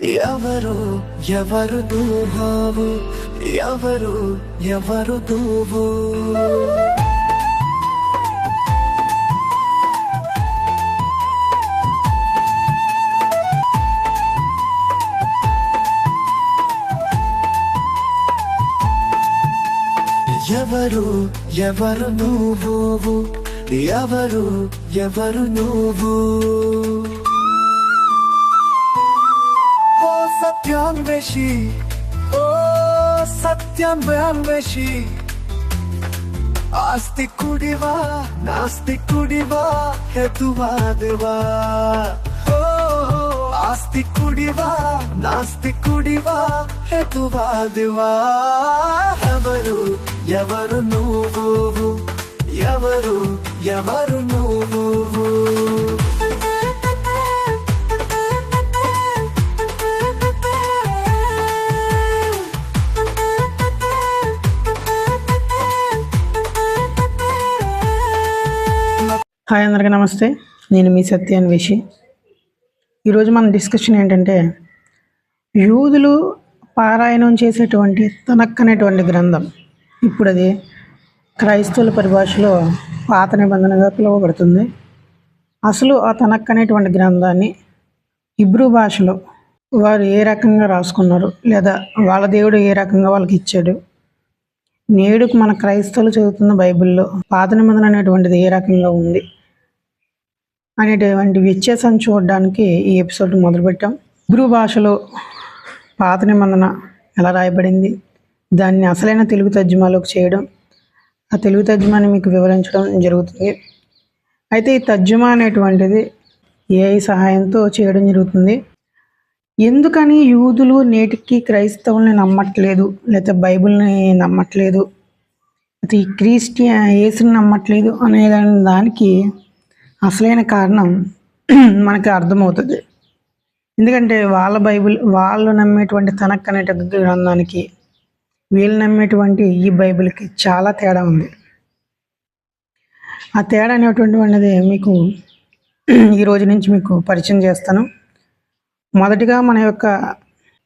ఎవరు ఎవరు దూహావు ఎవరు ఎవరు దూవు ఎవరు ఎవరు నువ్వు? ఎవరు ఎవరు నువ్వు? అన్వేషి. ఓ సత్యం సత్యాన్వేషి ఆస్తికుడివా నాస్తికుడివా హేతువాదివా ఓ ఆస్తికుడివా నాస్తికుడివా హేతువాదివా ఎవరు ఎవరు నువ్వు? ఎవరు ఎవరు నువ్వు? హాయ్ అందరికీ నమస్తే. నేను మీ సత్యాన్ విషి ఈరోజు మన డిస్కషన్ ఏంటంటే యూదులు పారాయణం చేసేటువంటి తనక్ అనేటువంటి గ్రంథం. ఇప్పుడు అది క్రైస్తవుల పరిభాషలో పాత నిబంధనగా పిలువబడుతుంది. అసలు ఆ తనక్ అనేటువంటి గ్రంథాన్ని ఇబ్రూ భాషలో వారు ఏ రకంగా రాసుకున్నారు లేదా వాళ్ళ దేవుడు ఏ రకంగా వాళ్ళకి ఇచ్చాడు నేడు మన క్రైస్తవులు చదువుతున్న బైబిల్లో పాత నిబంధన అనేటువంటిది ఏ రకంగా ఉంది అనేటువంటి వ్యత్యాసం చూడడానికి ఈ ఎపిసోడ్ మొదలుపెట్టాం. గురు భాషలో పాత నిబంధన ఎలా రాయబడింది? దాన్ని అసలైన తెలుగు తర్జుమాలోకి చేయడం ఆ తెలుగు తర్జుమాని మీకు వివరించడం జరుగుతుంది. అయితే ఈ తర్జుమా అనేటువంటిది ఏఐ సహాయంతో చేయడం జరుగుతుంది. ఎందుకని యూదులు నేటికి క్రైస్తవుల్ని నమ్మట్లేదు లేదా బైబిల్ని నమ్మట్లేదు అయితే ఈ క్రీస్టియా ఏసుని నమ్మట్లేదు అనే దానికి అసలైన కారణం మనకి అర్థమవుతుంది. ఎందుకంటే వాళ్ళ బైబిల్ వాళ్ళు నమ్మేటువంటి తనక్ అనే గ్రంథానికి వీళ్ళు నమ్మేటువంటి ఈ బైబిల్కి చాలా తేడా ఉంది. ఆ తేడా అనేటువంటి అనేది మీకు ఈ రోజు నుంచి మీకు పరిచయం చేస్తాను. మొదటిగా మన యొక్క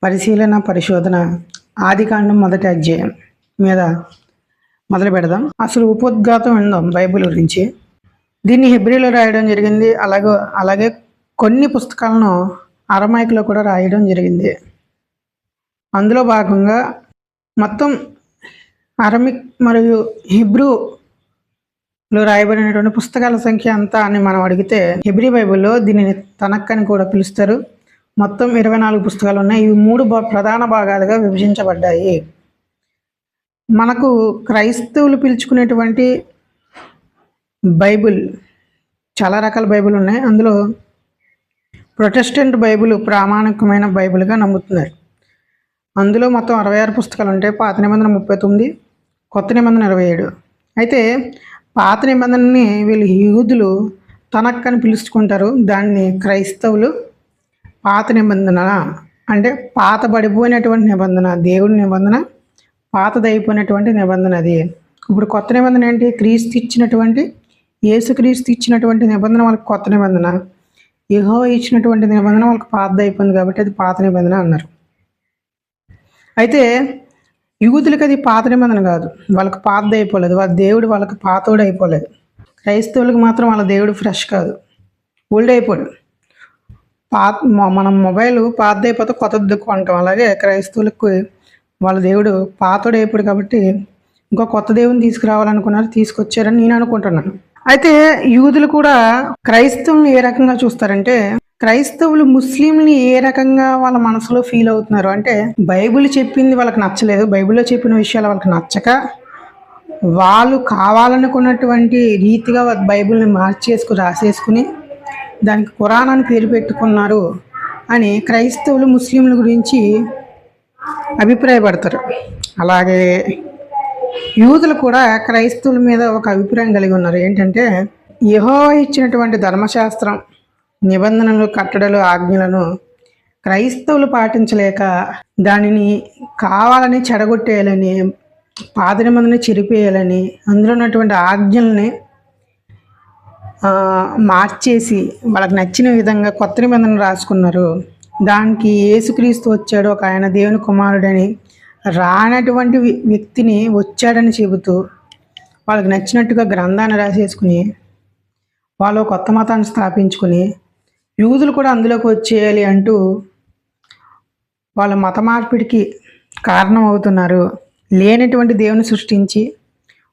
పరిశీలన పరిశోధన ఆదికాండం మొదటి అధ్యాయం మీద మొదలు పెడదాం. అసలు ఉపోద్ఘాతం విందాం బైబిల్ గురించి. దీన్ని హెబ్రిలో రాయడం జరిగింది. అలాగే అలాగే కొన్ని పుస్తకాలను అరమైక్లో కూడా రాయడం జరిగింది. అందులో భాగంగా మొత్తం అరమిక్ మరియు హిబ్రూలో రాయబడినటువంటి పుస్తకాల సంఖ్య అంతా అని మనం అడిగితే హిబ్రీ బైబిల్లో దీనిని తనక్ అని కూడా పిలుస్తారు. మొత్తం ఇరవై నాలుగు పుస్తకాలు ఉన్నాయి. ఇవి మూడు భా- ప్రధాన భాగాలుగా విభజించబడ్డాయి. మనకు క్రైస్తవులు పిలుచుకునేటువంటి బైబిల్ చాలా రకాల బైబిల్ ఉన్నాయి. అందులో ప్రొటెస్టెంట్ బైబిల్ ప్రామాణికమైన బైబిల్గా నమ్ముతున్నారు. అందులో మొత్తం అరవై ఆరు పుస్తకాలు ఉంటాయి. పాత నిబంధన ముప్పై తొమ్మిది కొత్త నిబంధన ఇరవై ఏడు. అయితే పాత నిబంధనని వీళ్ళు యూదులు తనక్కని పిలుచుకుంటారు. దాన్ని క్రైస్తవులు పాత నిబంధన అంటే పాత పడిపోయినటువంటి నిబంధన దేవుడి నిబంధన పాతదైపోయినటువంటి నిబంధన అది. ఇప్పుడు కొత్త నిబంధన ఏంటి? క్రీస్తు ఇచ్చినటువంటి యేసుక్రీస్తు ఇచ్చినటువంటి నిబంధన వాళ్ళకి కొత్త నిబంధన. యహో ఇచ్చినటువంటి నిబంధన వాళ్ళకి పాతది అయిపోయింది కాబట్టి అది పాత నిబంధన అన్నారు. అయితే యువతులకి అది పాత నిబంధన కాదు. వాళ్ళకి పాత అయిపోలేదు. వాళ్ళ దేవుడు వాళ్ళకి పాతోడు అయిపోలేదు. క్రైస్తవులకు మాత్రం వాళ్ళ దేవుడు ఫ్రెష్ కాదు. ఓల్డ్ అయిపోయాడు. పాత మనం మొబైల్ పాత అయిపోతే కొత్తది కొంటాం అలాగే క్రైస్తవులకు వాళ్ళ దేవుడు పాతోడు అయిపోడు కాబట్టి ఇంకో కొత్త దేవుని తీసుకురావాలనుకున్నారు తీసుకొచ్చారని నేను అనుకుంటున్నాను. అయితే యూదులు కూడా క్రైస్తవుల్ని ఏ రకంగా చూస్తారంటే క్రైస్తవులు ముస్లింని ఏ రకంగా వాళ్ళ మనసులో ఫీల్ అవుతున్నారు? అంటే బైబిల్ చెప్పింది వాళ్ళకి నచ్చలేదు. బైబిల్లో చెప్పిన విషయాలు వాళ్ళకి నచ్చక వాళ్ళు కావాలనుకున్నటువంటి రీతిగా బైబిల్ని మార్చేసుకుని రాసేసుకుని దానికి ఖురాన్ అని పేరు పెట్టుకున్నారు అని క్రైస్తవులు ముస్లింల గురించి అభిప్రాయపడతారు. అలాగే యూదులు కూడా క్రైస్తవుల మీద ఒక అభిప్రాయం కలిగి ఉన్నారు. ఏంటంటే యహో ఇచ్చినటువంటి ధర్మశాస్త్రం నిబంధనలు కట్టడలు ఆజ్ఞలను క్రైస్తవులు పాటించలేక దానిని కావాలని చెడగొట్టేయాలని పాదరిమందని నిబంధనని చెరిపేయాలని అందులో ఉన్నటువంటి ఆజ్ఞల్ని మార్చేసి వాళ్ళకి నచ్చిన విధంగా కొత్త నిబంధనలు రాసుకున్నారు. దానికి యేసుక్రీస్తు వచ్చాడు. ఒక ఆయన దేవుని కుమారుడని రానటువంటి వ్యక్తిని వచ్చాడని చెబుతూ వాళ్ళకి నచ్చినట్టుగా గ్రంథాన్ని రాసేసుకుని వాళ్ళు కొత్త మతాన్ని స్థాపించుకుని యూదులు కూడా అందులోకి వచ్చేయాలి అంటూ వాళ్ళ మత మార్పిడికి కారణం అవుతున్నారు లేనటువంటి దేవుని సృష్టించి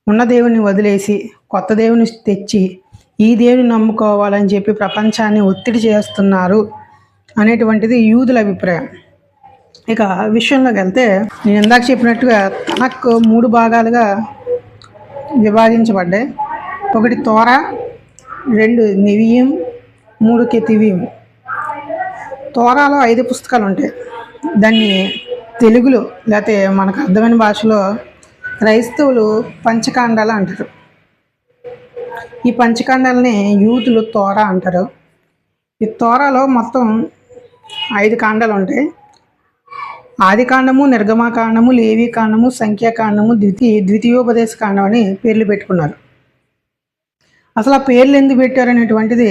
ఉన్న దేవుని వదిలేసి కొత్త దేవుని తెచ్చి ఈ దేవుని నమ్ముకోవాలని చెప్పి ప్రపంచాన్ని ఒత్తిడి చేస్తున్నారు అనేటువంటిది యూదుల అభిప్రాయం. ఇక విషయంలోకి వెళ్తే నేను ఇందాక చెప్పినట్టుగా తనకు మూడు భాగాలుగా విభాగించబడ్డాయి ఒకటి తోర రెండు నివియం మూడు కెతివియం. తోరాలో ఐదు పుస్తకాలు ఉంటాయి దాన్ని తెలుగులో లేకపోతే మనకు అర్థమైన భాషలో క్రైస్తవులు పంచకాండాలు అంటారు. ఈ పంచకాండాలని యూతులు తోర అంటారు. ఈ తోరాలో మొత్తం ఐదు కాండాలు ఉంటాయి ఆదికాండము నిర్గమాకాండము లేవీకాండము సంఖ్యాకాండము ద్వితీయ ద్వితీయోపదేశ కాండం అని పేర్లు పెట్టుకున్నారు. అసలు ఆ పేర్లు ఎందుకు పెట్టారు అనేటువంటిది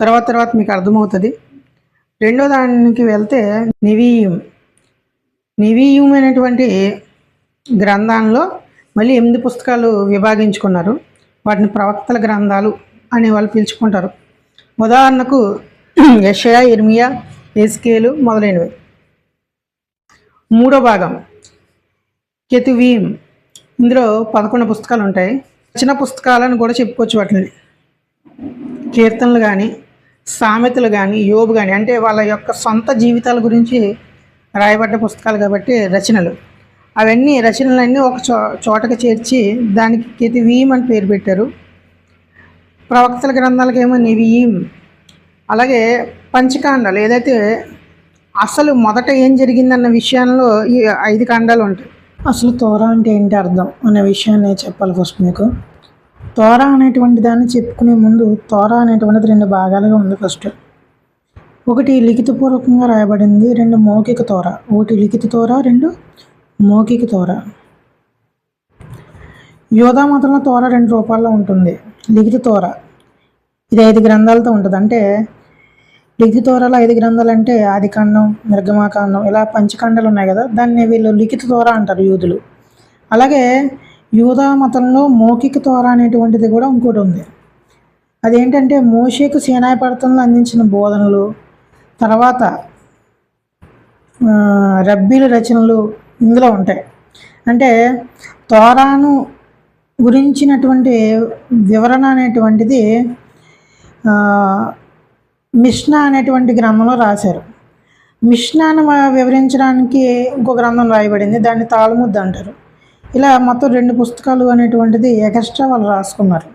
తర్వాత తర్వాత మీకు అర్థమవుతుంది. రెండో దానికి వెళ్తే నివీయం. నివీయం అనేటువంటి గ్రంథాల్లో మళ్ళీ ఎనిమిది పుస్తకాలు విభాగించుకున్నారు. వాటిని ప్రవక్తల గ్రంథాలు అని వాళ్ళు పిలుచుకుంటారు. ఉదాహరణకు యషయా ఇర్మియా ఎస్కేలు మొదలైనవి. మూడో భాగం. కెతువీం. ఇందులో పదకొండు పుస్తకాలు ఉంటాయి చిన్న పుస్తకాలను కూడా చెప్పుకోవచ్చు వాటిని. కీర్తనలు కానీ సామెతలు కానీ యోబు కానీ అంటే వాళ్ళ యొక్క సొంత జీవితాల గురించి రాయబడ్డ పుస్తకాలు కాబట్టి రచనలు. అవన్నీ రచనలన్నీ ఒక చో చోటకు చేర్చి దానికి కెతివీం అని పేరు పెట్టారు. ప్రవక్తల గ్రంథాలకేమో నివీం. అలాగే పంచకాండాలు. ఏదైతే అసలు మొదట ఏం జరిగిందన్న విషయంలో ఈ ఐదు ఖండాలు ఉంటాయి. అసలు తోరా అంటే ఏంటి అర్థం అనే విషయాన్ని చెప్పాలి ఫస్ట్ మీకు. తోరా అనేటువంటి దాన్ని చెప్పుకునే ముందు తోరా అనేటువంటిది రెండు భాగాలుగా ఉంది ఫస్ట్ ఒకటి లిఖితపూర్వకంగా రాయబడింది రెండు మౌఖిక తోర. ఒకటి లిఖిత తోర రెండు మౌఖిక తోర. యోధా మతంలో తోర రెండు రూపాల్లో ఉంటుంది. లిఖిత తోర. ఇది ఐదు గ్రంథాలతో ఉంటుంది. అంటే లిఖితోరలో ఐదు గ్రంథాలు అంటే ఆదికాండం నిర్గమాకాండం ఇలా పంచకాండాలు ఉన్నాయి కదా. దాన్ని వీళ్ళు లిఖిత తోర అంటారు యూదులు. అలాగే యూదా మతంలో మౌఖిక తోర అనేటువంటిది కూడా ఇంకోటి ఉంది. అదేంటంటే మోషేకు సేనాయ పడతంలో అందించిన బోధనలు తర్వాత రబ్బీల రచనలు ఇందులో ఉంటాయి. అంటే తోరాను గురించినటువంటి వివరణ అనేటువంటిది మిష్నా అనేటువంటి గ్రంథంలో రాశారు. మిష్నాను వివరించడానికి ఇంకో గ్రంథం రాయబడింది దాన్ని తాళముద్ద అంటారు. ఇలా మొత్తం రెండు పుస్తకాలు అనేటువంటిది ఎక్స్ట్రా వాళ్ళు రాసుకున్నారు.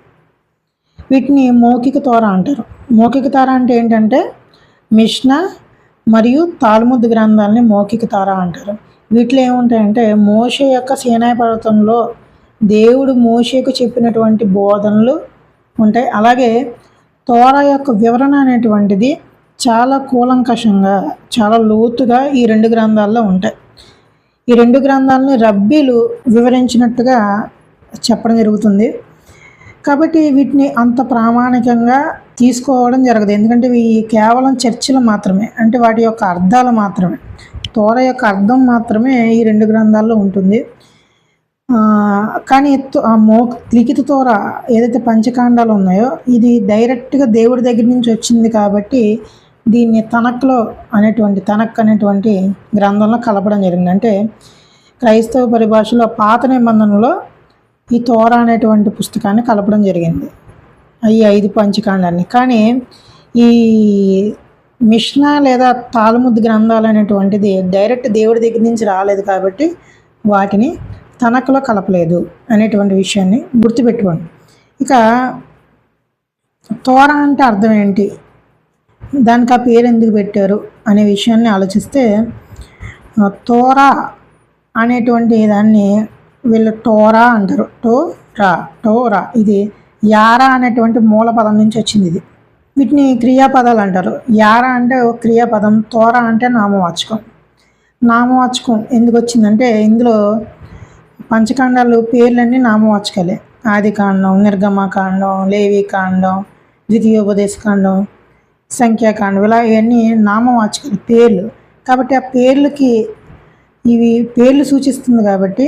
వీటిని మౌఖిక తోర అంటారు. మౌఖిక తార అంటే ఏంటంటే మిష్నా మరియు తాల్ముద్ గ్రంథాలని మౌఖిక తార అంటారు. వీటిలో ఏముంటాయంటే మోషే యొక్క సేనాయ పర్వతంలో దేవుడు మోషేకు చెప్పినటువంటి బోధనలు ఉంటాయి. అలాగే తోర యొక్క వివరణ అనేటువంటిది చాలా కూలంకషంగా చాలా లోతుగా ఈ రెండు గ్రంథాల్లో ఉంటాయి. ఈ రెండు గ్రంథాలని రబ్బీలు వివరించినట్టుగా చెప్పడం జరుగుతుంది. కాబట్టి వీటిని అంత ప్రామాణికంగా తీసుకోవడం జరగదు. ఎందుకంటే ఇవి కేవలం చర్చలు మాత్రమే అంటే వాటి యొక్క అర్థాలు మాత్రమే. తోర యొక్క అర్థం మాత్రమే ఈ రెండు గ్రంథాల్లో ఉంటుంది. కానీ తో- ఆ మో లిఖిత తోర ఏదైతే పంచకాండాలు ఉన్నాయో ఇది డైరెక్ట్గా దేవుడి దగ్గర నుంచి వచ్చింది కాబట్టి దీన్ని తనక్లో అనేటువంటి తనక్ అనేటువంటి గ్రంథంలో కలపడం జరిగింది. అంటే క్రైస్తవ పరిభాషలో పాత నిబంధనలో ఈ తోర అనేటువంటి పుస్తకాన్ని కలపడం జరిగింది. ఈ ఐదు పంచకాండాన్ని కానీ ఈ మిష్నా లేదా తాళముద్ గ్రంథాలు అనేటువంటిది డైరెక్ట్ దేవుడి దగ్గర నుంచి రాలేదు కాబట్టి వాటిని తనకలో కలపలేదు అనేటువంటి విషయాన్ని గుర్తుపెట్టుకోండి. ఇక తోర అంటే అర్థం ఏంటి? దానికి ఆ పేరు ఎందుకు పెట్టారు అనే విషయాన్ని ఆలోచిస్తే తోర తోరా అనేటువంటి దాన్ని వీళ్ళు టోరా అంటారు. టోరా టోరా ఇది యారా అనేటువంటి మూల పదం నుంచి వచ్చింది ఇది. వీటిని క్రియాపదాలు అంటారు. యారా అంటే ఒక క్రియాపదం తోరా అంటే నామవాచకం. నామవాచకం ఎందుకు వచ్చిందంటే ఇందులో పంచకాండాలు పేర్లన్నీ నామవాచకాలే. ఆది కాండం నిర్గమకాండం లేవి కాండం ద్వితీయోపదేశ కాండం సంఖ్యాకాండం ఇలా ఇవన్నీ నామవాచకాలు పేర్లు. కాబట్టి ఆ పేర్లకి ఇవి పేర్లు సూచిస్తుంది కాబట్టి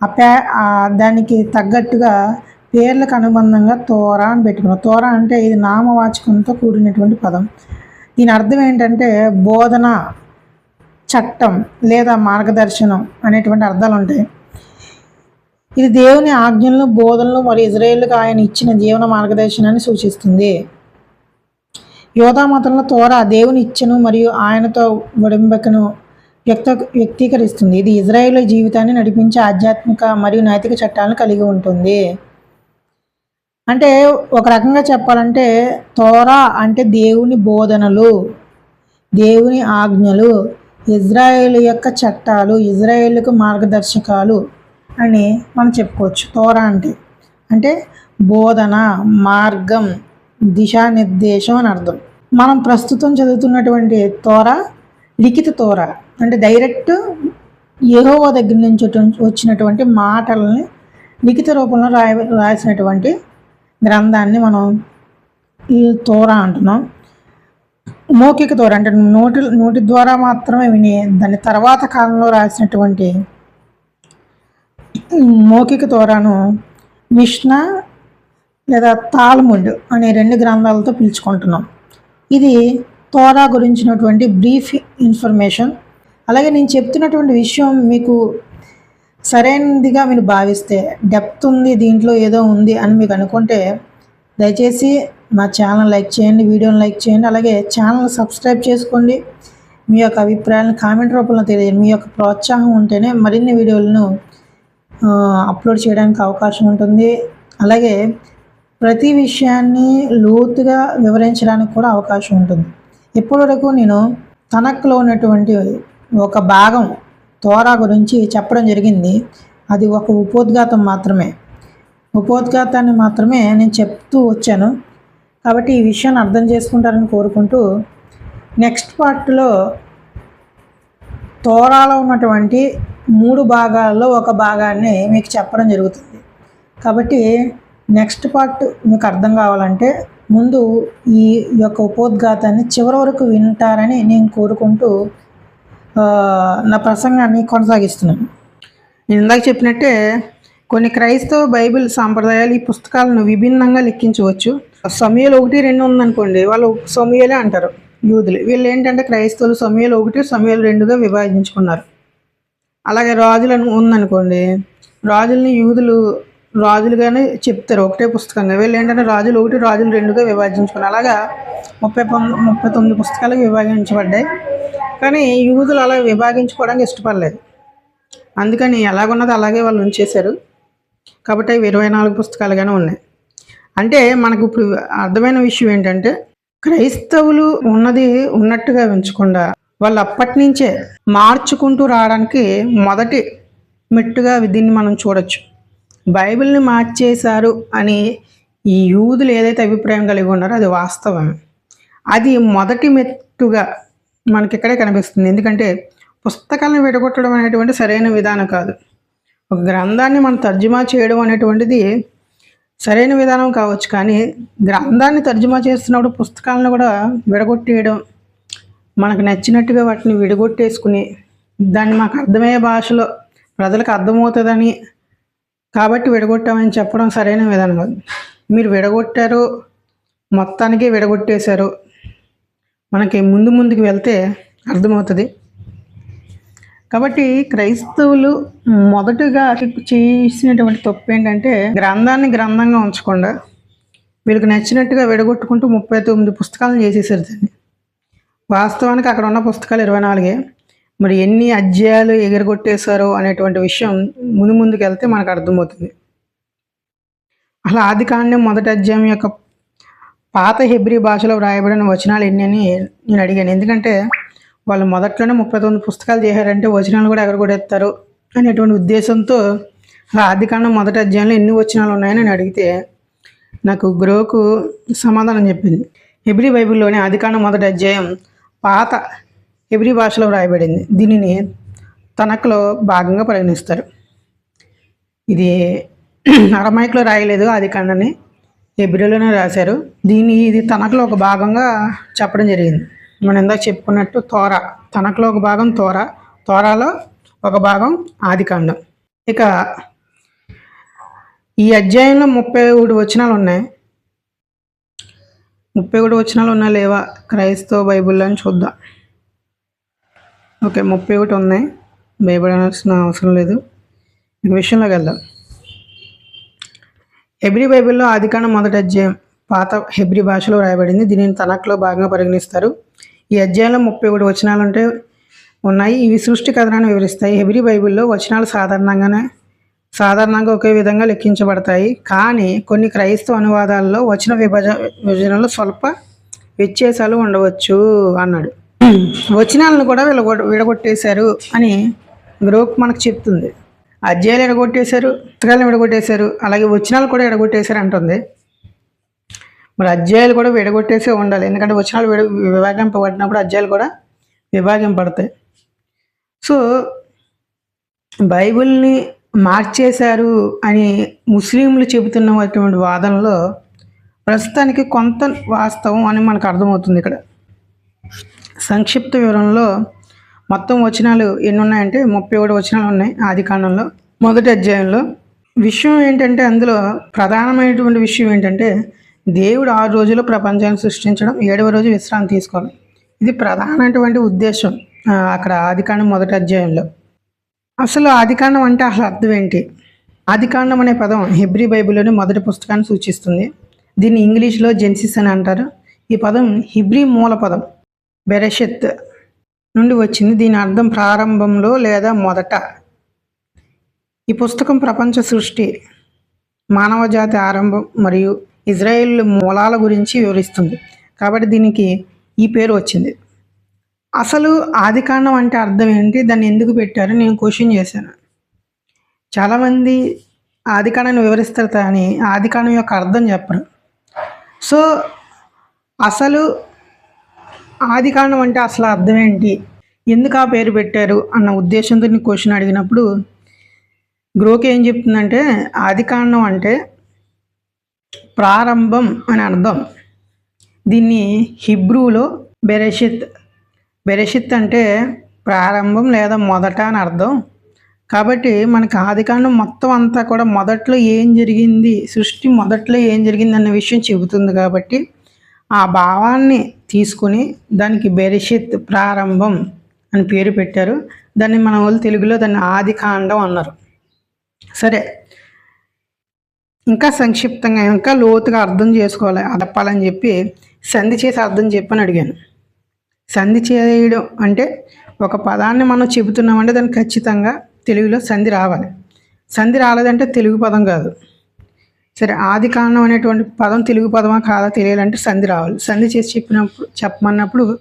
ఆ పే దానికి తగ్గట్టుగా పేర్లకు అనుబంధంగా తోర అని పెట్టుకున్నాం. తోర అంటే ఇది నామవాచకంతో కూడినటువంటి పదం. దీని అర్థం ఏంటంటే బోధన చట్టం లేదా మార్గదర్శనం అనేటువంటి అర్థాలు ఉంటాయి. ఇది దేవుని ఆజ్ఞలను బోధనలు మరియు ఇజ్రాయేల్కి ఆయన ఇచ్చిన జీవన మార్గదర్శనాన్ని సూచిస్తుంది. యోధా మతంలో తోర దేవుని ఇచ్చను మరియు ఆయనతో ఒడింబకను వ్యక్త వ్యక్తీకరిస్తుంది. ఇది ఇజ్రాయేల్ జీవితాన్ని నడిపించే ఆధ్యాత్మిక మరియు నైతిక చట్టాలను కలిగి ఉంటుంది. అంటే ఒక రకంగా చెప్పాలంటే తోరా అంటే దేవుని బోధనలు దేవుని ఆజ్ఞలు ఇజ్రాయేల్ యొక్క చట్టాలు ఇజ్రాయేల్కు మార్గదర్శకాలు అని మనం చెప్పుకోవచ్చు. తోరా అంటే అంటే బోధన మార్గం దిశానిర్దేశం అని అర్థం. మనం ప్రస్తుతం చదువుతున్నటువంటి తోర లిఖిత తోర అంటే డైరెక్ట్ యెహోవా దగ్గర నుంచి వచ్చినటువంటి మాటలని లిఖిత రూపంలో రాయ రాసినటువంటి గ్రంథాన్ని మనం ఈ తోర అంటున్నాం. మౌఖిక తోర అంటే నోటి నోటి ద్వారా మాత్రమే విని దాని తర్వాత కాలంలో రాసినటువంటి మౌఖిక తోరాను మిష్నా లేదా తాల్ముండ్ అనే రెండు గ్రంథాలతో పిలుచుకుంటున్నాం. ఇది తోరా గురించినటువంటి బ్రీఫ్ ఇన్ఫర్మేషన్. అలాగే నేను చెప్తున్నటువంటి విషయం మీకు సరైనదిగా మీరు భావిస్తే డెప్త్ ఉంది దీంట్లో ఏదో ఉంది అని మీకు అనుకుంటే దయచేసి మా ఛానల్ లైక్ చేయండి వీడియోని లైక్ చేయండి అలాగే ఛానల్ సబ్స్క్రైబ్ చేసుకోండి. మీ యొక్క అభిప్రాయాలను కామెంట్ రూపంలో తెలియజేయండి మీ యొక్క ప్రోత్సాహం ఉంటేనే మరిన్ని వీడియోలను అప్లోడ్ చేయడానికి అవకాశం ఉంటుంది. అలాగే ప్రతి విషయాన్ని లోతుగా వివరించడానికి కూడా అవకాశం ఉంటుంది. ఇప్పటివరకు నేను తనక్లో ఉన్నటువంటి ఒక భాగం తోరా గురించి చెప్పడం జరిగింది. అది ఒక ఉపోద్ఘాతం మాత్రమే. ఉపోద్ఘాతాన్ని మాత్రమే నేను చెప్తూ వచ్చాను. కాబట్టి ఈ విషయాన్ని అర్థం చేసుకుంటారని కోరుకుంటూ నెక్స్ట్ పార్ట్లో తోరాలో ఉన్నటువంటి మూడు భాగాల్లో ఒక భాగాన్ని మీకు చెప్పడం జరుగుతుంది. కాబట్టి నెక్స్ట్ పార్ట్ మీకు అర్థం కావాలంటే ముందు ఈ యొక్క ఉపోద్ఘాతాన్ని చివరి వరకు వింటారని నేను కోరుకుంటూ నా ప్రసంగాన్ని కొనసాగిస్తున్నాను. నేను ఇందాక చెప్పినట్టే కొన్ని క్రైస్తవ బైబిల్ సాంప్రదాయాలు ఈ పుస్తకాలను విభిన్నంగా లెక్కించవచ్చు. సమయాలు ఒకటి రెండు ఉందనుకోండి వాళ్ళు సమయాలే అంటారు యూదులు. వీళ్ళు ఏంటంటే క్రైస్తవులు సమయాలు ఒకటి సమయాలు రెండుగా విభజించుకున్నారు. అలాగే రాజులను ఉందనుకోండి రాజుల్ని యూదులు రాజులుగానే చెప్తారు ఒకటే పుస్తకంగా. వీళ్ళు ఏంటంటే రాజులు ఒకటి రాజులు రెండుగా విభజించుకున్నారు అలాగా ముప్పై ముప్పై తొమ్మిది పుస్తకాలు విభాగించబడ్డాయి కానీ యూదులు అలా విభాగించుకోవడానికి ఇష్టపడలేదు. అందుకని ఎలాగున్నది అలాగే వాళ్ళు ఉంచేశారు. కాబట్టి అవి ఇరవై నాలుగు పుస్తకాలుగానే ఉన్నాయి. అంటే మనకు ఇప్పుడు అర్థమైన విషయం ఏంటంటే క్రైస్తవులు ఉన్నది ఉన్నట్టుగా ఉంచకుండా వాళ్ళు అప్పటి నుంచే మార్చుకుంటూ రావడానికి మొదటి మెట్టుగా దీన్ని మనం చూడొచ్చు. బైబిల్ని మార్చేశారు అని ఈ యూదులు ఏదైతే అభిప్రాయం కలిగి ఉన్నారో అది వాస్తవమే. అది మొదటి మెట్టుగా మనకి ఇక్కడే కనిపిస్తుంది. ఎందుకంటే పుస్తకాలను విడగొట్టడం అనేటువంటి సరైన విధానం కాదు. ఒక గ్రంథాన్ని మనం తర్జుమా చేయడం అనేటువంటిది సరైన విధానం కావచ్చు. కానీ గ్రంథాన్ని తర్జుమా చేస్తున్నప్పుడు పుస్తకాలను కూడా విడగొట్టేయడం మనకు నచ్చినట్టుగా వాటిని విడగొట్టేసుకుని దాన్ని మాకు అర్థమయ్యే భాషలో ప్రజలకు అర్థమవుతుందని కాబట్టి విడగొట్టామని చెప్పడం సరైన విధానం కాదు. మీరు విడగొట్టారు మొత్తానికి విడగొట్టేశారు. మనకి ముందు ముందుకు వెళ్తే అర్థమవుతుంది. కాబట్టి క్రైస్తవులు మొదటగా చేసినటువంటి తప్పు ఏంటంటే గ్రంథాన్ని గ్రంథంగా ఉంచకుండా వీళ్ళకి నచ్చినట్టుగా విడగొట్టుకుంటూ ముప్పై తొమ్మిది పుస్తకాలను చేసేసారు దాన్ని. వాస్తవానికి అక్కడ ఉన్న పుస్తకాలు ఇరవై నాలుగే. మరి ఎన్ని అధ్యాయాలు ఎగరగొట్టేశారో అనేటువంటి విషయం ముందు ముందుకు వెళ్తే మనకు అర్థమవుతుంది. అలా ఆది కాండం మొదటి అధ్యాయం యొక్క పాత హెబ్రి భాషలో వ్రాయబడిన వచనాలు ఎన్ని అని నేను అడిగాను. ఎందుకంటే వాళ్ళు మొదట్లోనే ముప్పై తొమ్మిది పుస్తకాలు చేశారంటే వచనాలు కూడా ఎగరగొడేస్తారు అనేటువంటి ఉద్దేశంతో అలా ఆది కాండం మొదటి అధ్యాయంలో ఎన్ని వచనాలు ఉన్నాయని నేను అడిగితే నాకు గ్రోకు సమాధానం చెప్పింది. హెబ్రి బైబిల్లోని ఆదికాండం మొదటి అధ్యాయం పాత హెబ్రి భాషలో వ్రాయబడింది దీనిని తనకులో భాగంగా పరిగణిస్తారు. ఇది అరమైక్లో రాయలేదు ఆదికాండాన్ని ఎబ్రిలోనే రాశారు. దీన్ని ఇది తనకులో ఒక భాగంగా చెప్పడం జరిగింది. మనం ఇందాక చెప్పుకున్నట్టు తోర తనకులో ఒక భాగం తోర తోరాలో ఒక భాగం ఆదికాండం ఇక ఈ అధ్యాయంలో ముప్పై ఒకటి వచనాలు ఉన్నాయి ముప్పై ఒకటి వచనాలు ఉన్నా లేవా? క్రైస్తవ బైబిల్లో అని చూద్దాం. ఓకే ముప్పై ఒకటి ఉన్నాయి. భయపడాల్సిన అవసరం లేదు. ఈ విషయంలోకి వెళ్దాం. హెబ్రి బైబిల్లో ఆదికాండం మొదటి అధ్యాయం పాత హెబ్రి భాషలో రాయబడింది దీనిని తనకులో భాగంగా పరిగణిస్తారు. ఈ అధ్యాయంలో ముప్పై ఒకటి వచనాలు ఉంటే ఉన్నాయి. ఇవి సృష్టి కథనాన్ని వివరిస్తాయి. హెబ్రి బైబిల్లో వచనాలు సాధారణంగానే సాధారణంగా ఒకే విధంగా లెక్కించబడతాయి. కానీ కొన్ని క్రైస్తవ అనువాదాల్లో వచన విభజ విభజనలో స్వల్ప వ్యత్యాసాలు ఉండవచ్చు అన్నాడు. వచనాలను కూడా విడగొ విడగొట్టేశారు అని గ్రూప్ మనకు చెప్తుంది. అధ్యాయాలు ఎడగొట్టేశారు పుస్తకాలను విడగొట్టేశారు అలాగే వచనాలు కూడా ఎడగొట్టేశారు అంటుంది. మరి అధ్యాయాలు కూడా విడగొట్టేసే ఉండాలి. ఎందుకంటే వచనాలు విడ విభాగింపబడినప్పుడు అధ్యాయులు కూడా విభాగింపడతాయి సో బైబిల్ని మార్చేశారు అని ముస్లింలు చెబుతున్నటువంటి వాదనలో ప్రస్తుతానికి కొంత వాస్తవం అని మనకు అర్థమవుతుంది ఇక్కడ. సంక్షిప్త వివరణలో మొత్తం వచనాలు ఎన్ని ఉన్నాయంటే ముప్పై ఒకటి వచనాలు ఉన్నాయి ఆది కాండంలో. మొదటి అధ్యాయంలో విషయం ఏంటంటే అందులో ప్రధానమైనటువంటి విషయం ఏంటంటే దేవుడు ఆరు రోజులు ప్రపంచాన్ని సృష్టించడం ఏడవ రోజు విశ్రాంతి తీసుకోవడం. ఇది ప్రధానమైనటువంటి ఉద్దేశం. అక్కడ ఆదికాండం మొదటి అధ్యాయంలో. అసలు ఆదికాండం అంటే అసలు అర్థం ఏంటి? ఆదికాండం అనే పదం హెబ్రి బైబిల్లోని మొదటి పుస్తకాన్ని సూచిస్తుంది. దీన్ని ఇంగ్లీష్లో జెన్సిస్ అని అంటారు. ఈ పదం హిబ్రీ మూల పదం. బెరెషెత్ నుండి వచ్చింది. దీని అర్థం ప్రారంభంలో లేదా మొదట. ఈ పుస్తకం ప్రపంచ సృష్టి మానవజాతి ఆరంభం మరియు ఇజ్రాయెల్ మూలాల గురించి వివరిస్తుంది. కాబట్టి దీనికి ఈ పేరు వచ్చింది. అసలు ఆదికాండం అంటే అర్థం ఏంటి? దాన్ని ఎందుకు పెట్టారు? నేను క్వశ్చన్ చేశాను. చాలామంది ఆదికాండాన్ని వివరిస్తారు కానీ ఆదికాండం యొక్క అర్థం చెప్పరు. సో అసలు ఆదికాండం అంటే అసలు అర్థం ఏంటి? ఎందుకు ఆ పేరు పెట్టారు? అన్న ఉద్దేశంతో నేను క్వశ్చన్ అడిగినప్పుడు గ్రోక్ ఏం చెప్తుందంటే ఆదికాండం అంటే ప్రారంభం అని అర్థం. దీన్ని హిబ్రూలో బెరెషిత్ బెరెషిత్ అంటే ప్రారంభం లేదా మొదట అని అర్థం. కాబట్టి మనకి ఆదికాండం మొత్తం అంతా కూడా మొదట్లో ఏం జరిగింది సృష్టి మొదట్లో ఏం జరిగింది అన్న విషయం చెబుతుంది కాబట్టి ఆ భావాన్ని తీసుకుని దానికి బెరిషిత్ ప్రారంభం అని పేరు పెట్టారు. దాన్ని మన వాళ్ళు తెలుగులో దాన్ని ఆదికాండం అన్నారు. సరే ఇంకా సంక్షిప్తంగా ఇంకా లోతుగా అర్థం చేసుకోవాలి చెప్పాలని చెప్పి సంధి చేసి అర్థం చెప్పని అడిగాను. సంధి చేయడం అంటే ఒక పదాన్ని మనం చెబుతున్నామంటే దానికి ఖచ్చితంగా తెలుగులో సంధి రావాలి. సంధి రాలేదంటే తెలుగు పదం కాదు. సరే ఆది కాండం అనేటువంటి పదం తెలుగు పదమా కాదా తెలియాలంటే సంధి రావాలి. సంధి చేసి చెప్పినప్పుడు చెప్పమన్నప్పుడు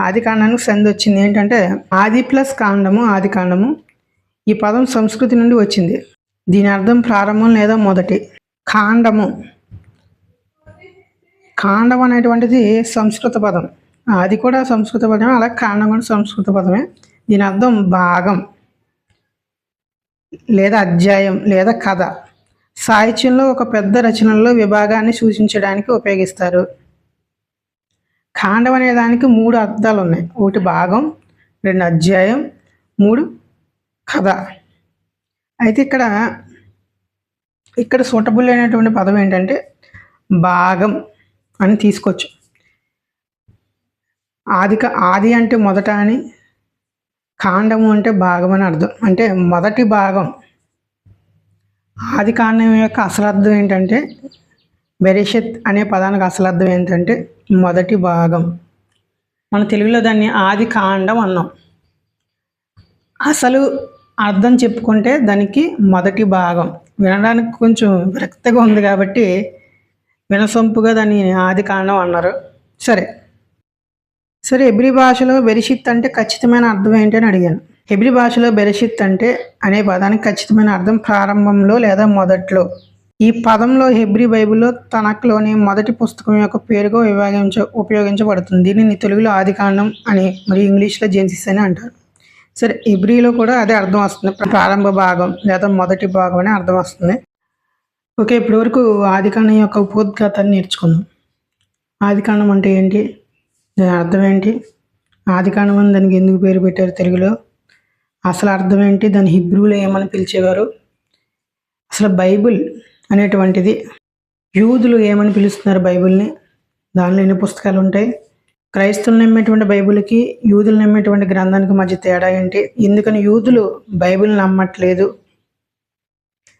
ఆది కాండానికి సంధి వచ్చింది. ఏంటంటే ఆది ప్లస్ కాండము ఆది కాండము ఈ పదం సంస్కృతి నుండి వచ్చింది. దీని అర్థం ప్రారంభం లేదా మొదటి. కాండము. కాండం అనేటువంటిది సంస్కృత పదం. అది కూడా సంస్కృత పదమే అలాగే కాండం కూడా సంస్కృత పదమే. దీని అర్థం భాగం లేదా అధ్యాయం లేదా కథ. సాహిత్యంలో ఒక పెద్ద రచనల్లో విభాగాన్ని సూచించడానికి ఉపయోగిస్తారు. కాండం అనే దానికి మూడు అర్థాలు ఉన్నాయి. ఒకటి భాగం రెండు అధ్యాయం మూడు కథ. అయితే ఇక్కడ ఇక్కడ సూటబుల్ అయినటువంటి పదం ఏంటంటే భాగం అని తీసుకోవచ్చు. ఆదిక ఆది అంటే మొదట అని కాండము అంటే భాగం అని అర్థం. అంటే మొదటి భాగం. ఆది కాండం యొక్క అసలర్థం ఏంటంటే బెరిషత్ అనే పదానికి అసలర్థం ఏంటంటే మొదటి భాగం. మన తెలుగులో దాన్ని ఆది కాండం అన్నాం. అసలు అర్థం చెప్పుకుంటే దానికి మొదటి భాగం. వినడానికి కొంచెం విరక్తిగా ఉంది కాబట్టి వినసొంపుగా దాన్ని ఆది కాండం అన్నారు. సరే. సరే హెబ్రి భాషలో బెరిషిత్ అంటే ఖచ్చితమైన అర్థం ఏంటి అని అడిగాను. హెబ్రి భాషలో బెరిషిత్ అంటే అనే పదానికి ఖచ్చితమైన అర్థం ప్రారంభంలో లేదా మొదట్లో. ఈ పదంలో హెబ్రి బైబిల్లో తనకులోని మొదటి పుస్తకం యొక్క పేరుగా విభాగించ ఉపయోగించబడుతుంది. దీనిని తెలుగులో ఆదికాండం అని మరియు ఇంగ్లీష్లో జెన్సిస్ అని అంటారు. సరే హెబ్రిలో కూడా అదే అర్థం వస్తుంది. ప్రారంభ భాగం లేదా మొదటి భాగం అని అర్థం వస్తుంది. ఓకే ఇప్పటివరకు ఆదికాండం యొక్క ఉపోద్ఘాతాన్ని నేర్చుకుందాం. ఆదికాండం అంటే ఏంటి? దాని అర్థం ఏంటి ఆదికాండం అని దానికి ఎందుకు పేరు పెట్టారు తెలుగులో? అసలు అర్థం ఏంటి దాని హిబ్రూలో ఏమని పిలిచేవారు? అసలు బైబిల్ అనేటువంటిది యూదులు ఏమని పిలుస్తున్నారు బైబిల్ని? దానిలో ఎన్ని పుస్తకాలు ఉంటాయి? క్రైస్తవులు నమ్మేటువంటి బైబిల్కి యూదులు నమ్మేటువంటి గ్రంథానికి మధ్య తేడా ఏంటి? ఎందుకని యూదులు బైబిల్ నమ్మట్లేదు?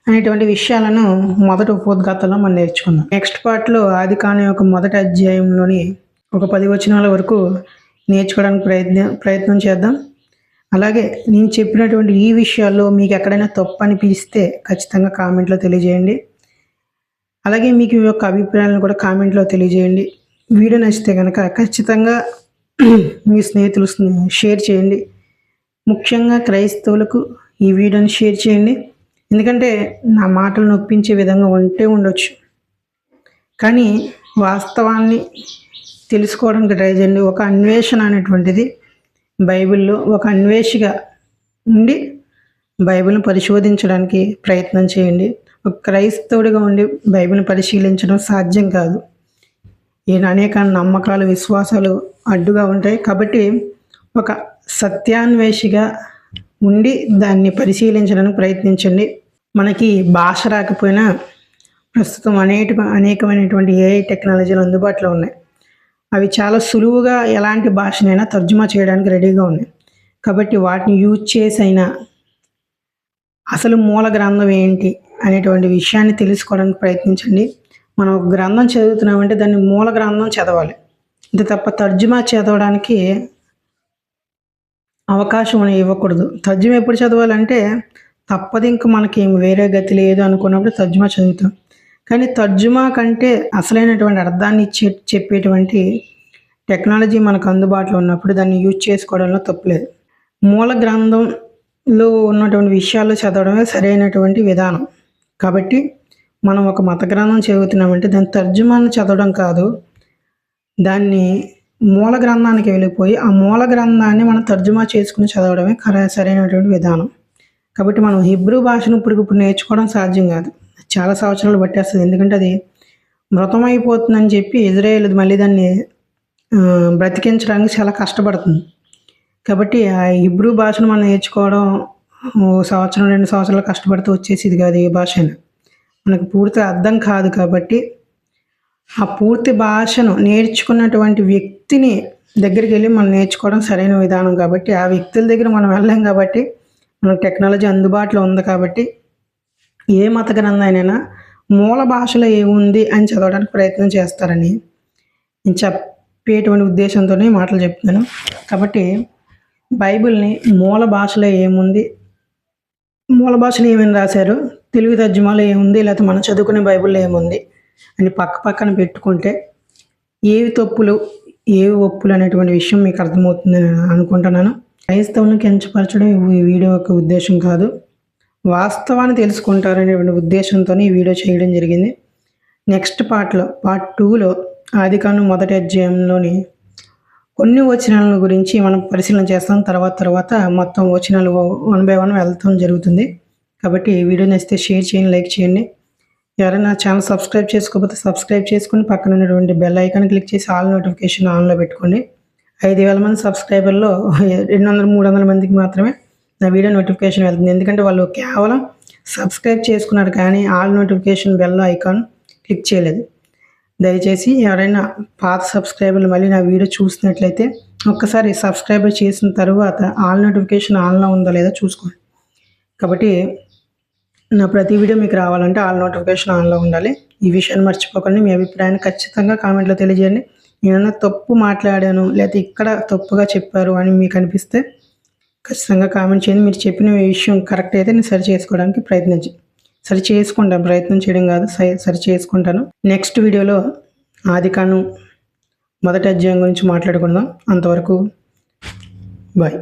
అనేటువంటి విషయాలను మొదటి ఉపోద్ఘాతంలో మనం నేర్చుకుందాం. నెక్స్ట్ పార్ట్లో ఆది కాని యొక్క మొదటి అధ్యాయంలోని ఒక పది వచనాల వరకు నేర్చుకోవడానికి ప్రయత్నం ప్రయత్నం చేద్దాం. అలాగే నేను చెప్పినటువంటి ఈ విషయాల్లో మీకు ఎక్కడైనా తప్పు అనిపిస్తే ఖచ్చితంగా కామెంట్లో తెలియజేయండి. అలాగే మీకు మీ యొక్క అభిప్రాయాలను కూడా కామెంట్లో తెలియజేయండి. వీడియో నచ్చితే కనుక ఖచ్చితంగా మీ స్నేహితులు షేర్ చేయండి. ముఖ్యంగా క్రైస్తవులకు ఈ వీడియోని షేర్ చేయండి. ఎందుకంటే నా మాటలు నొప్పించే విధంగా ఉంటే ఉండొచ్చు. కానీ వాస్తవాన్ని తెలుసుకోవడానికి ట్రై చేయండి. ఒక అన్వేషణ అనేటువంటిది బైబిల్లో ఒక అన్వేషిగా ఉండి బైబిల్ని పరిశోధించడానికి ప్రయత్నం చేయండి. ఒక క్రైస్తవుడిగా ఉండి బైబిల్ని పరిశీలించడం సాధ్యం కాదు. ఈయన అనేక నమ్మకాలు విశ్వాసాలు అడ్డుగా ఉంటాయి. కాబట్టి ఒక సత్యాన్వేషిగా ఉండి దాన్ని పరిశీలించడానికి ప్రయత్నించండి. మనకి భాష రాకపోయినా ప్రస్తుతం అనేక అనేకమైనటువంటి ఏఐ టెక్నాలజీలు అందుబాటులో ఉన్నాయి. అవి చాలా సులువుగా ఎలాంటి భాషనైనా తర్జుమా చేయడానికి రెడీగా ఉన్నాయి. కాబట్టి వాటిని యూజ్ చేసైనా అసలు మూల గ్రంథం ఏంటి అనేటువంటి విషయాన్ని తెలుసుకోవడానికి ప్రయత్నించండి. మనం ఒక గ్రంథం చదువుతున్నామంటే దాన్ని మూల గ్రంథం చదవాలి. అంతే తప్ప తర్జుమా చదవడానికి అవకాశం అని ఇవ్వకూడదు. తర్జుమా ఎప్పుడు చదవాలంటే తప్పదు ఇంక మనకి వేరే గతి లేదు అనుకున్నప్పుడు తర్జుమా చదువుతాం. కానీ తర్జుమా కంటే అసలైనటువంటి అర్థాన్ని ఇచ్చే చెప్పేటువంటి టెక్నాలజీ మనకు అందుబాటులో ఉన్నప్పుడు దాన్ని యూజ్ చేసుకోవడంలో తప్పులేదు. మూల గ్రంథంలో ఉన్నటువంటి విషయాలు చదవడమే సరైనటువంటి విధానం. కాబట్టి మనం ఒక మత గ్రంథం చదువుతున్నామంటే దాని తర్జుమాను చదవడం కాదు. దాన్ని మూల గ్రంథానికి వెళ్ళిపోయి ఆ మూల గ్రంథాన్ని మనం తర్జుమా చేసుకుని చదవడమే కర సరైనటువంటి విధానం. కాబట్టి మనం హిబ్రూ భాషను ఇప్పుడు ఇప్పుడు నేర్చుకోవడం సాధ్యం కాదు. చాలా సంవత్సరాలు పట్టేస్తుంది. ఎందుకంటే అది మృతం అయిపోతుందని చెప్పి ఇజ్రాయేల్ మళ్ళీ దాన్ని బ్రతికించడానికి చాలా కష్టపడుతుంది. కాబట్టి ఆ హిబ్రూ భాషను మనం నేర్చుకోవడం ఓ సంవత్సరం రెండు సంవత్సరాలు కష్టపడుతూ వచ్చేసేది కాదు ఏ భాష అయినా. మనకు పూర్తి అర్థం కాదు కాబట్టి ఆ పూర్తి భాషను నేర్చుకున్నటువంటి వ్యక్తిని దగ్గరికి వెళ్ళి మనం నేర్చుకోవడం సరైన విధానం కాబట్టి ఆ వ్యక్తుల దగ్గర మనం వెళ్ళాం కాబట్టి మనకు టెక్నాలజీ అందుబాటులో ఉంది కాబట్టి ఏ మత గ్రంథానైనా మూల భాషలో ఏముంది అని చదవడానికి ప్రయత్నం చేస్తారని నేను చెప్పేటువంటి ఉద్దేశంతోనే మాటలు చెప్తున్నాను. కాబట్టి బైబిల్ని మూల భాషలో ఏముంది మూల భాషలో ఏమైనా రాశారు తెలుగు తర్జుమాలో ఏముంది లేకపోతే మనం చదువుకునే బైబిల్లో ఏముంది అని పక్క పక్కన పెట్టుకుంటే ఏవి తప్పులు ఏవి ఒప్పులు అనేటువంటి విషయం మీకు అర్థమవుతుందని అనుకుంటున్నాను. క్రైస్తవులను కించపరచడం ఈ వీడియో యొక్క ఉద్దేశం కాదు. వాస్తవాన్ని తెలుసుకుంటారనేటువంటి ఉద్దేశంతో ఈ వీడియో చేయడం జరిగింది. నెక్స్ట్ పార్ట్లో పార్ట్ టూలో ఆదికాండం మొదటి అధ్యాయంలోని కొన్ని వచనాల గురించి మనం పరిశీలన చేస్తాం. తర్వాత తర్వాత మొత్తం వచనాలు వన్ బై వన్ వెళ్తాం జరుగుతుంది. కాబట్టి వీడియో నచ్చితే షేర్ చేయండి లైక్ చేయండి. ఎవరైనా ఛానల్ సబ్స్క్రైబ్ చేసుకోకపోతే సబ్స్క్రైబ్ చేసుకుని పక్కన ఉన్నటువంటి బెల్ ఐకాన్ క్లిక్ చేసి ఆల్ నోటిఫికేషన్ ఆన్లో పెట్టుకోండి. ఐదు వేల మంది సబ్స్క్రైబర్లో రెండు వందల మూడు వందల మందికి మాత్రమే నా వీడియో నోటిఫికేషన్ వెళ్తుంది. ఎందుకంటే వాళ్ళు కేవలం సబ్స్క్రైబ్ చేసుకున్నారు కానీ all notification bell icon click చేయలేదు. దయచేసి ఎవరైనా పాత సబ్స్క్రైబర్లు మళ్ళీ నా వీడియో చూసినట్లయితే ఒక్కసారి సబ్స్క్రైబర్ చేసిన తర్వాత ఆల్ నోటిఫికేషన్ ఆన్లో ఉందో లేదో చూసుకోండి. కాబట్టి నా ప్రతి వీడియో మీకు రావాలంటే ఆల్ నోటిఫికేషన్ ఆన్లో ఉండాలి. ఈ విషయాన్ని మర్చిపోకండి. మీ అభిప్రాయాన్ని ఖచ్చితంగా కామెంట్లో తెలియజేయండి. నేనన్నా తప్పు మాట్లాడాను లేకపోతే ఇక్కడ తప్పుగా చెప్పారు అని మీకు అనిపిస్తే ఖచ్చితంగా కామెంట్ చేయండి. మీరు చెప్పిన విషయం కరెక్ట్ అయితే నేను సరి చేసుకోవడానికి ప్రయత్నించి సరి చేసుకుంటాను. ప్రయత్నం చేయడం కాదు సరి సరి చేసుకుంటాను. నెక్స్ట్ వీడియోలో ఆదికాను మొదటి అధ్యాయం గురించి మాట్లాడుకుందాం. అంతవరకు బాయ్